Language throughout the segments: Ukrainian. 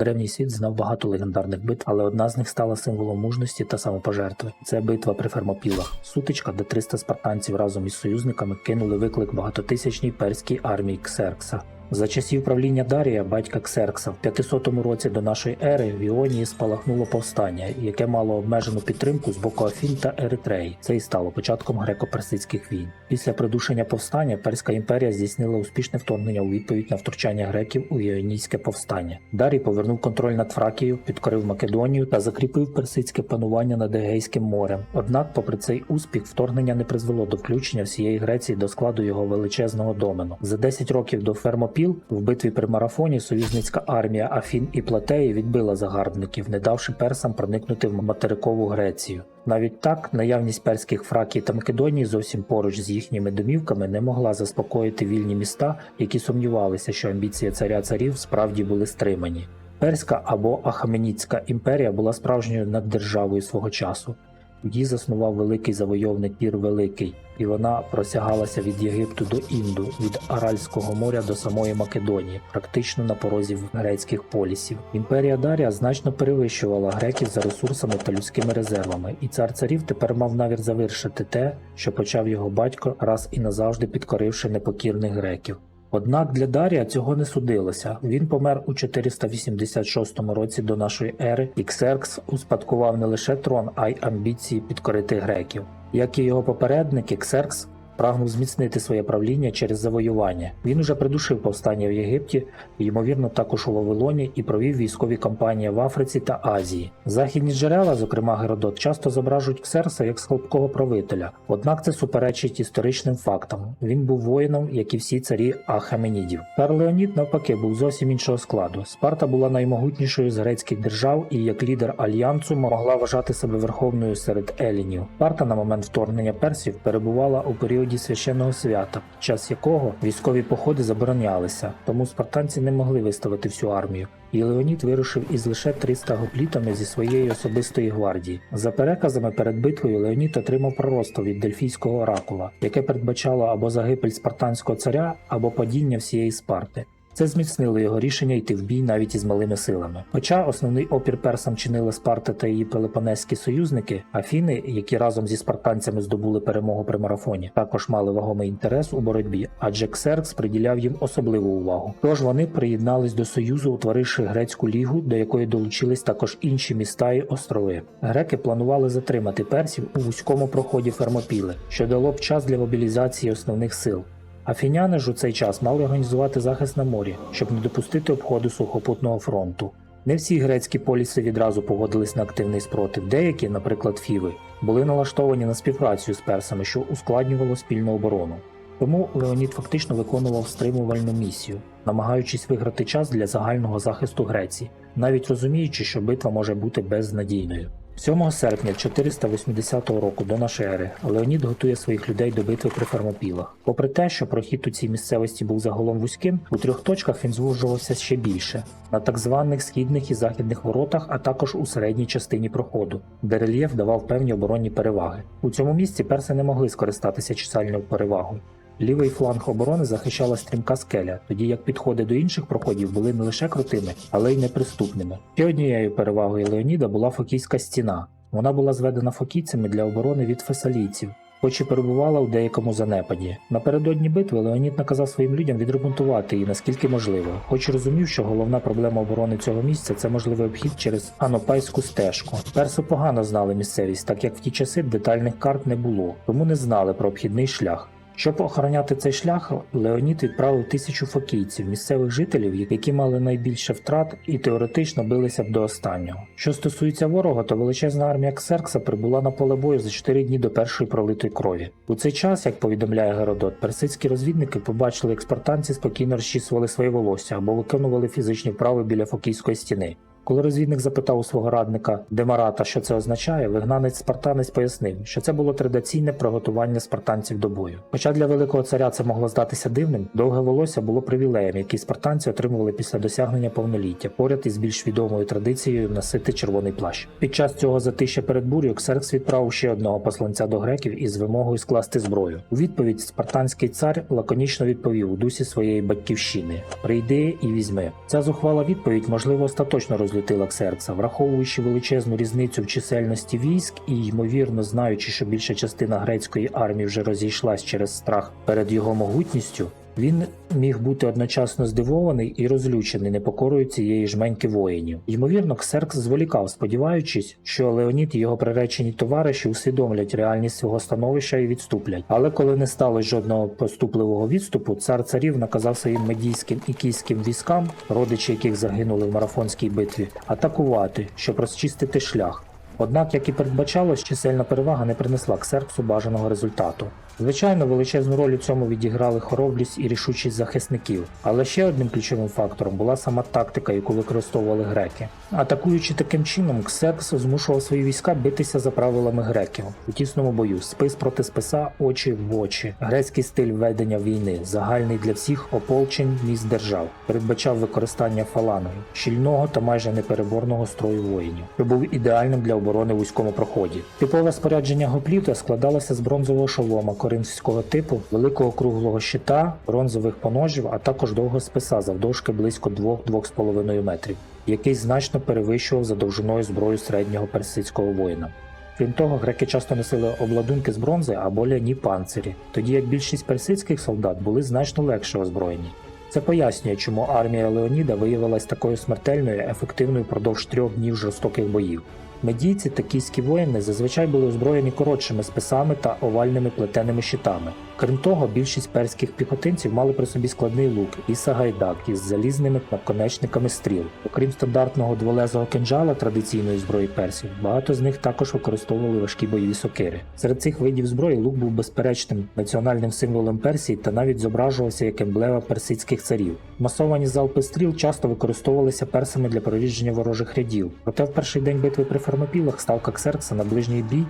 Древній світ знав багато легендарних битв, але одна з них стала символом мужності та самопожертви. Це битва при Фермопілах. Сутичка, де 300 спартанців разом із союзниками кинули виклик багатотисячній перській армії Ксеркса. За часів правління Дарія, батька Ксеркса, в 500 році до нашої ери в Іонії спалахнуло повстання, яке мало обмежену підтримку з боку Афін та Еритреї. Це і стало початком греко-персидських війн. Після придушення повстання Перська імперія здійснила успішне вторгнення у відповідь на втручання греків у Іонійське повстання. Дарій повернув контроль над Фракією, підкорив Македонію та закріпив персидське панування над Егейським морем. Однак, попри цей успіх, вторгнення не призвело до включення всієї Греції до складу його величезного домену. За 10 років до Фермопіл в битві при марафоні союзницька армія Афін і Платеї відбила загарбників, не давши персам проникнути в материкову Грецію. Навіть так, наявність перських фракій та Македонії зовсім поруч з їхніми домівками не могла заспокоїти вільні міста, які сумнівалися, що амбіції царя царів справді були стримані. Перська або Ахаменітська імперія була справжньою наддержавою свого часу. Її заснував великий завойовник Пір Великий, і вона просягалася від Єгипту до Інду, від Аральського моря до самої Македонії, практично на порозі грецьких полісів. Імперія Дарія значно перевищувала греків за ресурсами та людськими резервами, і цар царів тепер мав навіть завершити те, що почав його батько, раз і назавжди підкоривши непокірних греків. Однак для Дарія цього не судилося. Він помер у 486 році до нашої ери, і Ксеркс успадкував не лише трон, а й амбіції підкорити греків. Як і його попередники, Ксеркс прагнув зміцнити своє правління через завоювання. Він уже придушив повстання в Єгипті, ймовірно, також у Вавилоні, і провів військові кампанії в Африці та Азії. Західні джерела, зокрема Геродот, часто зображують Ксеркса як слабкого правителя, однак це суперечить історичним фактам. Він був воїном, як і всі царі Ахеменідів. Цар Леонід, навпаки, був зовсім іншого складу. Спарта була наймогутнішою з грецьких держав і як лідер альянсу могла вважати себе верховною серед елінів. Спарта на момент вторгнення персів перебувала у періоді священного свята, час якого військові походи заборонялися, тому спартанці не могли виставити всю армію. І Леонід вирушив із лише 300 гоплітами зі своєї особистої гвардії. За переказами перед битвою Леонід отримав пророцтво від дельфійського оракула, яке передбачало або загибель спартанського царя, або падіння всієї Спарти. Це зміцнило його рішення йти в бій навіть із малими силами. Хоча основний опір персам чинили Спарта та її пелепонезькі союзники, Афіни, які разом зі спартанцями здобули перемогу при марафоні, також мали вагомий інтерес у боротьбі, адже Ксеркс приділяв їм особливу увагу. Тож вони приєднались до союзу, утворивши грецьку лігу, до якої долучились також інші міста і острови. Греки планували затримати персів у вузькому проході Фермопіли, що дало б час для мобілізації основних сил. Афіняни ж у цей час мали організувати захист на морі, щоб не допустити обходу сухопутного фронту. Не всі грецькі поліси відразу погодились на активний спротив. Деякі, наприклад, фіви, були налаштовані на співпрацю з персами, що ускладнювало спільну оборону. Тому Леонід фактично виконував стримувальну місію, намагаючись виграти час для загального захисту Греції, навіть розуміючи, що битва може бути безнадійною. 7 серпня 480 року до нашої ери Леонід готує своїх людей до битви при Фермопілах. Попри те, що прохід у цій місцевості був загалом вузьким, у трьох точках він звужувався ще більше на так званих східних і західних воротах, а також у середній частині проходу, де рельєф давав певні оборонні переваги. У цьому місці перси не могли скористатися чисельною перевагою. Лівий фланг оборони захищала стрімка скеля, тоді як підходи до інших проходів були не лише крутими, але й неприступними. Ще однією перевагою Леоніда була Фокійська стіна. Вона була зведена фокійцями для оборони від фесалійців, хоч і перебувала у деякому занепаді. Напередодні битви Леонід наказав своїм людям відремонтувати її наскільки можливо, хоч розумів, що головна проблема оборони цього місця це можливий обхід через Анопайську стежку. Перси погано знали місцевість, так як в ті часи детальних карт не було, тому не знали про обхідний шлях. Щоб охороняти цей шлях, Леонід відправив тисячу фокійців, місцевих жителів, які мали найбільше втрат і теоретично билися б до останнього. Що стосується ворога, то величезна армія Ксеркса прибула на поле бою за 4 дні до першої пролитої крові. У цей час, як повідомляє Геродот, персидські розвідники побачили, як спартанці спокійно розчісували своє волосся або виконували фізичні вправи біля фокійської стіни. Коли розвідник запитав у свого радника Демарата, що це означає, вигнанець спартанець пояснив, що це було традиційне приготування спартанців до бою. Хоча для великого царя це могло здатися дивним, довге волосся було привілеєм, який спартанці отримували після досягнення повноліття, поряд із більш відомою традицією носити червоний плащ. Під час цього затища перед бур'ю Ксеркс відправив ще одного посланця до греків із вимогою скласти зброю. У відповідь спартанський цар лаконічно відповів у дусі своєї батьківщини: прийди і візьми. Ця зухвала відповідь, можливо, остаточно розлютила Ксеркса, враховуючи величезну різницю в чисельності військ і, ймовірно, знаючи, що більша частина грецької армії вже розійшлась через страх перед його могутністю. Він міг бути одночасно здивований і розлючений непокорою цієї жменьки воїнів. Ймовірно, Ксеркс зволікав, сподіваючись, що Леонід і його приречені товариші усвідомлять реальність свого становища і відступлять. Але коли не сталося жодного поступливого відступу, цар царів наказав своїм медійським і кійським військам, родичі яких загинули в марафонській битві, атакувати, щоб розчистити шлях. Однак, як і передбачалось, чисельна перевага не принесла Ксерксу бажаного результату. Звичайно, величезну роль у цьому відіграли хоробрість і рішучість захисників, але ще одним ключовим фактором була сама тактика, яку використовували греки. Атакуючи таким чином, Ксеркс змушував свої війська битися за правилами греків у тісному бою, спис проти списа, очі в очі, грецький стиль ведення війни, загальний для всіх ополчень міст держав, передбачав використання фаланги, щільного та майже непереборного строю воїнів, що був ідеальним для оборони в вузькому проході. Типове спорядження гопліта складалося з бронзового шолома коринфського типу, великого круглого щита, бронзових поножів, а також довгого списа завдовжки близько 2-2,5 метрів, який значно перевищував за довжиною зброю середнього персидського воїна. Крім того, греки часто носили обладунки з бронзи або ляні панцирі, тоді як більшість персидських солдат були значно легше озброєні. Це пояснює, чому армія Леоніда виявилась такою смертельною ефективною впродовж трьох днів жорстоких боїв. Медійці та кійські воїни зазвичай були озброєні коротшими списами та овальними плетеними щитами. Крім того, більшість перських піхотинців мали при собі складний лук і сагайдак із залізними наконечниками стріл. Окрім стандартного дволезого кинджала традиційної зброї персів, багато з них також використовували важкі бойові сокири. Серед цих видів зброї лук був безперечним національним символом Персії та навіть зображувався як емблема персидських царів. Масовані залпи стріл часто використовувалися персами для прорідження ворожих рядів. Проте в перший день битви при Фермопілах ставка Ксеркса на ближній бій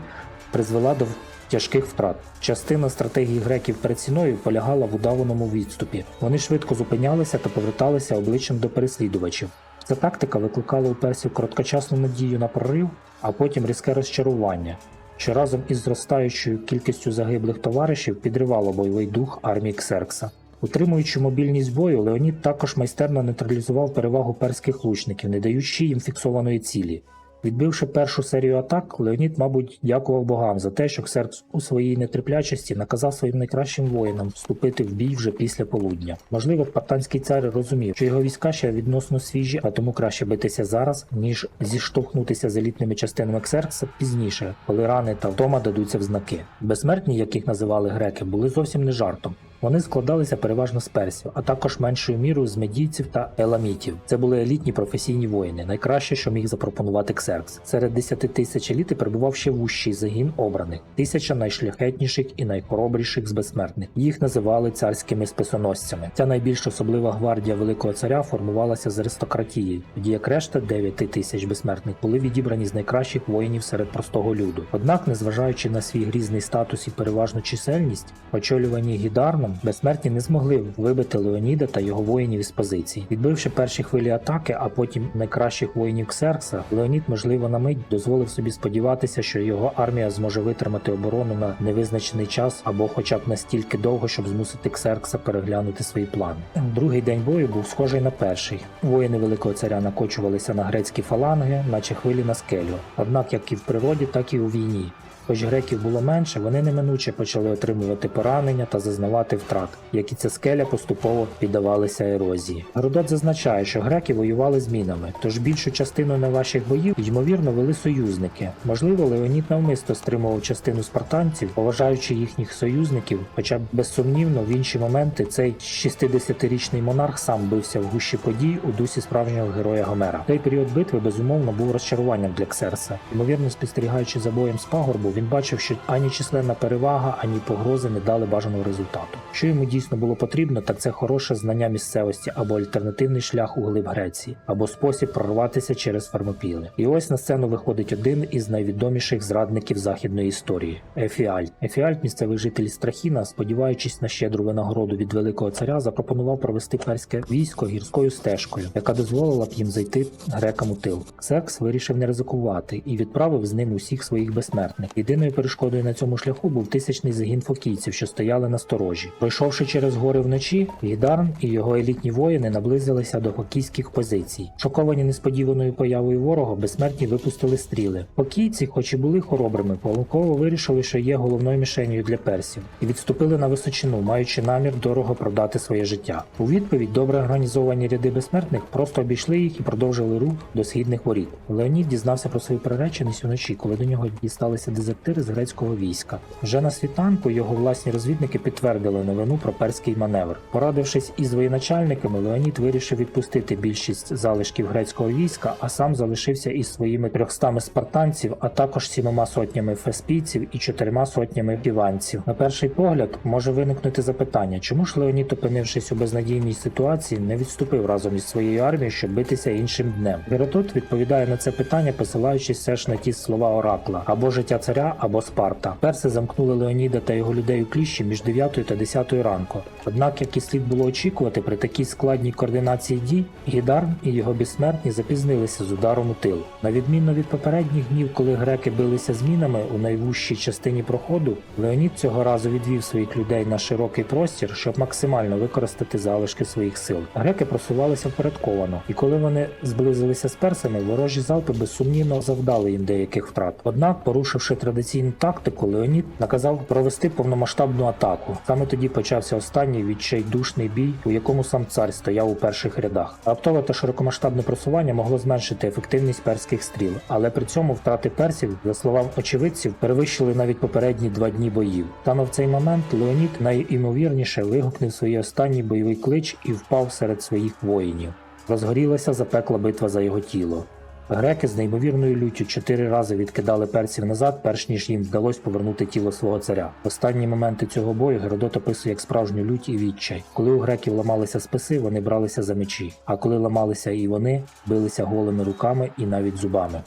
призвела до тяжких втрат. Частина стратегії греків перед ціною полягала в удаваному відступі. Вони швидко зупинялися та поверталися обличчям до переслідувачів. Ця тактика викликала у персів короткочасну надію на прорив, а потім різке розчарування, що разом із зростаючою кількістю загиблих товаришів підривало бойовий дух армії Ксеркса. Утримуючи мобільність бою, Леонід також майстерно нейтралізував перевагу перських лучників, не даючи їм фіксованої цілі. Відбивши першу серію атак, Леонід, мабуть, дякував богам за те, що Ксеркс у своїй нетерплячості наказав своїм найкращим воїнам вступити в бій вже після полудня. Можливо, спартанський цар розумів, що його війська ще відносно свіжі, а тому краще битися зараз, ніж зіштовхнутися з елітними частинами Ксеркса пізніше, коли рани та втома дадуться в знаки. Безсмертні, яких називали греки, були зовсім не жартом. Вони складалися переважно з персів, а також меншою мірою з медійців та еламітів. Це були елітні професійні воїни, найкраще, що міг запропонувати Ксеркс. Серед 10 тисяч еліти перебував ще вущий загін обраних, тисяча найшляхетніших і найхоробріших з безсмертних. Їх називали царськими списоносцями. Ця найбільш особлива гвардія великого царя формувалася з аристократії, тоді як решта 9 тисяч безсмертних були відібрані з найкращих воїнів серед простого люду. Однак, незважаючи на свій грізний статус і переважну чисельність, очолювані гідарном, безсмертні не змогли вибити Леоніда та його воїнів із позицій. Відбивши перші хвилі атаки, а потім найкращих воїнів Ксеркса, Леонід, можливо, на мить дозволив собі сподіватися, що його армія зможе витримати оборону на невизначений час або хоча б настільки довго, щоб змусити Ксеркса переглянути свої плани. Другий день бою був схожий на перший. Воїни великого царя накочувалися на грецькі фаланги, наче хвилі на скелю. Однак, як і в природі, так і у війні. Хоч греків було менше, вони неминуче почали отримувати поранення та зазнавати втрат, як і ця скеля поступово піддавалися ерозії. Геродот зазначає, що греки воювали з мінами, тож більшу частину найважчих боїв ймовірно вели союзники. Можливо, Леонід навмисто стримував частину спартанців, поважаючи їхніх союзників, хоча безсумнівно в інші моменти цей 60-річний монарх сам бився в гущі подій у дусі справжнього героя Гомера. Той період битви безумовно був розчаруванням для Ксерса. Ймовірно, спостерігаючи за боєм з пагорбу, він бачив, що ані численна перевага, ані погрози не дали бажаного результату. Що йому дійсно було потрібно, так це хороше знання місцевості або альтернативний шлях у глиб Греції, або спосіб прорватися через Фермопіли. І ось на сцену виходить один із найвідоміших зрадників західної історії Ефіальт. Ефіальт, місцевий житель Страхіна, сподіваючись на щедру винагороду від великого царя, запропонував провести перське військо гірською стежкою, яка дозволила б їм зайти грекам у тил. Ксеркс вирішив не ризикувати і відправив з ним усіх своїх безсмертних. Єдиною перешкодою на цьому шляху був тисячний загін фокійців, що стояли на сторожі. Пройшовши через гори вночі, Гідарн і його елітні воїни наблизилися до фокійських позицій. Шоковані несподіваною появою ворога, безсмертні випустили стріли. Фокійці, хоч і були хоробрими, помилково вирішили, що є головною мішенью для персів, і відступили на височину, маючи намір дорого продати своє життя. У відповідь добре організовані ряди безсмертних просто обійшли їх і продовжили рух до східних воріт. Леонід дізнався про свою приреченість уночі, коли до нього дісталися дезертири з грецького війська. Вже на світанку його власні розвідники підтвердили новину про перський маневр. Порадившись із воєначальниками, Леонід вирішив відпустити більшість залишків грецького війська, а сам залишився із своїми трьохстами спартанців, а також сімома сотнями феспійців і чотирма сотнями піванців. На перший погляд може виникнути запитання, чому ж Леонід, опинившись у безнадійній ситуації, не відступив разом із своєю армією, щоб битися іншим днем. Геродот відповідає на це питання, посилаючись все ж на ті слова оракла або життя царя, або Спарта. Перси замкнули Леоніда та його людей у кліщі між 9 та 10 ранку. Однак, як і слід було очікувати, при такій складній координації дій, Гідарн і його безсмертні запізнилися з ударом у тил. На відміну від попередніх днів, коли греки билися змінами у найвужчій частині проходу, Леонід цього разу відвів своїх людей на широкий простір, щоб максимально використати залишки своїх сил. Греки просувалися впорядковано, і коли вони зблизилися з персами, ворожі залпи безсумнівно завдали їм деяких втрат. Однак, порушивши традиційну тактику, Леонід наказав провести повномасштабну атаку. Саме тоді почався останній відчайдушний бій, у якому сам цар стояв у перших рядах. Раптове та широкомасштабне просування могло зменшити ефективність перських стріл, але при цьому втрати персів, за словам очевидців, перевищили навіть попередні два дні боїв. Саме в цей момент Леонід найімовірніше вигукнув свій останній бойовий клич і впав серед своїх воїнів. Розгорілася запекла битва за його тіло. Греки з неймовірною люттю чотири рази відкидали персів назад, перш ніж їм вдалося повернути тіло свого царя. Останні моменти цього бою Геродот описує як справжню лють і відчай. Коли у греків ламалися списи, вони бралися за мечі, а коли ламалися і вони, билися голими руками і навіть зубами.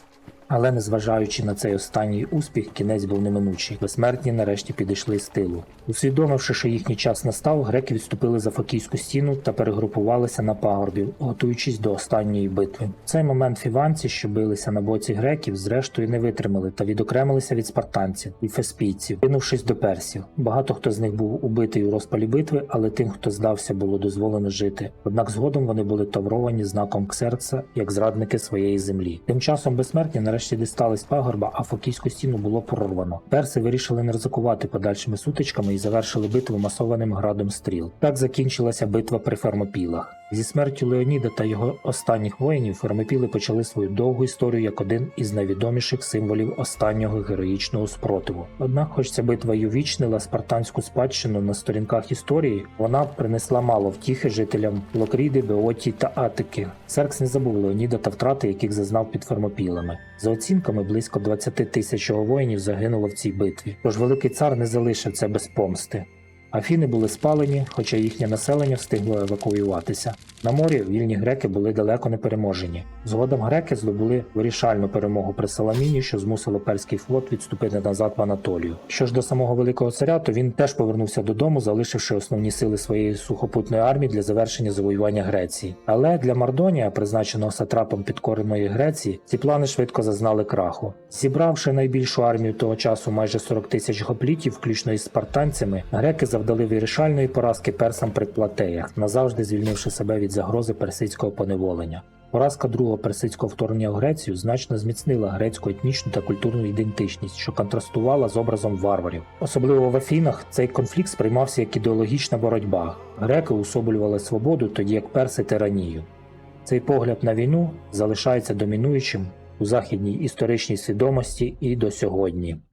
Але незважаючи на цей останній успіх, кінець був неминучий. Безсмертні нарешті підійшли з тилу. Усвідомивши, що їхній час настав, греки відступили за фокійську стіну та перегрупувалися на пагорбі, готуючись до останньої битви. В цей момент фіванці, що билися на боці греків, зрештою не витримали та відокремилися від спартанців і феспійців, кинувшись до персів. Багато хто з них був убитий у розпалі битви, але тим, хто здався, було дозволено жити. Однак згодом вони були тавровані знаком Ксеркса як зрадники своєї землі. Тим часом безсмертні нарешті дістались пагорба, а фокійську стіну було прорвано. Перси вирішили не ризикувати подальшими сутичками і завершили битву масованим градом стріл. Так закінчилася битва при Фермопілах. Зі смертю Леоніда та його останніх воїнів Фермопіли почали свою довгу історію як один із найвідоміших символів останнього героїчного спротиву. Однак, хоч ця битва й увічнила спартанську спадщину на сторінках історії, вона принесла мало втіхи жителям Локріди, Беотії та Атики. Серкс не забув Леоніда та втрати, яких зазнав під Фермопілами. За оцінками, близько 20 тисяч воїнів загинуло в цій битві. Тож великий цар не залишив це без помсти. Афіни були спалені, хоча їхнє населення встигло евакуюватися. На морі вільні греки були далеко не переможені. Згодом греки здобули вирішальну перемогу при Саламіні, що змусило перський флот відступити назад в Анатолію. Що ж до самого великого царя, то він теж повернувся додому, залишивши основні сили своєї сухопутної армії для завершення завоювання Греції. Але для Мардонія, призначеного сатрапом підкореної Греції, ці плани швидко зазнали краху. Зібравши найбільшу армію того часу майже 40 тисяч гоплітів, включно із спартанцями, греки завдали вирішальної поразки персам при Платеях, назавжди звільнивши себе від загрози персидського поневолення. Поразка другого персидського вторгнення в Грецію значно зміцнила грецьку етнічну та культурну ідентичність, що контрастувала з образом варварів. Особливо в Афінах цей конфлікт сприймався як ідеологічна боротьба. Греки усоблювали свободу, тоді як перси тиранію. Цей погляд на війну залишається домінуючим у західній історичній свідомості і до сьогодні.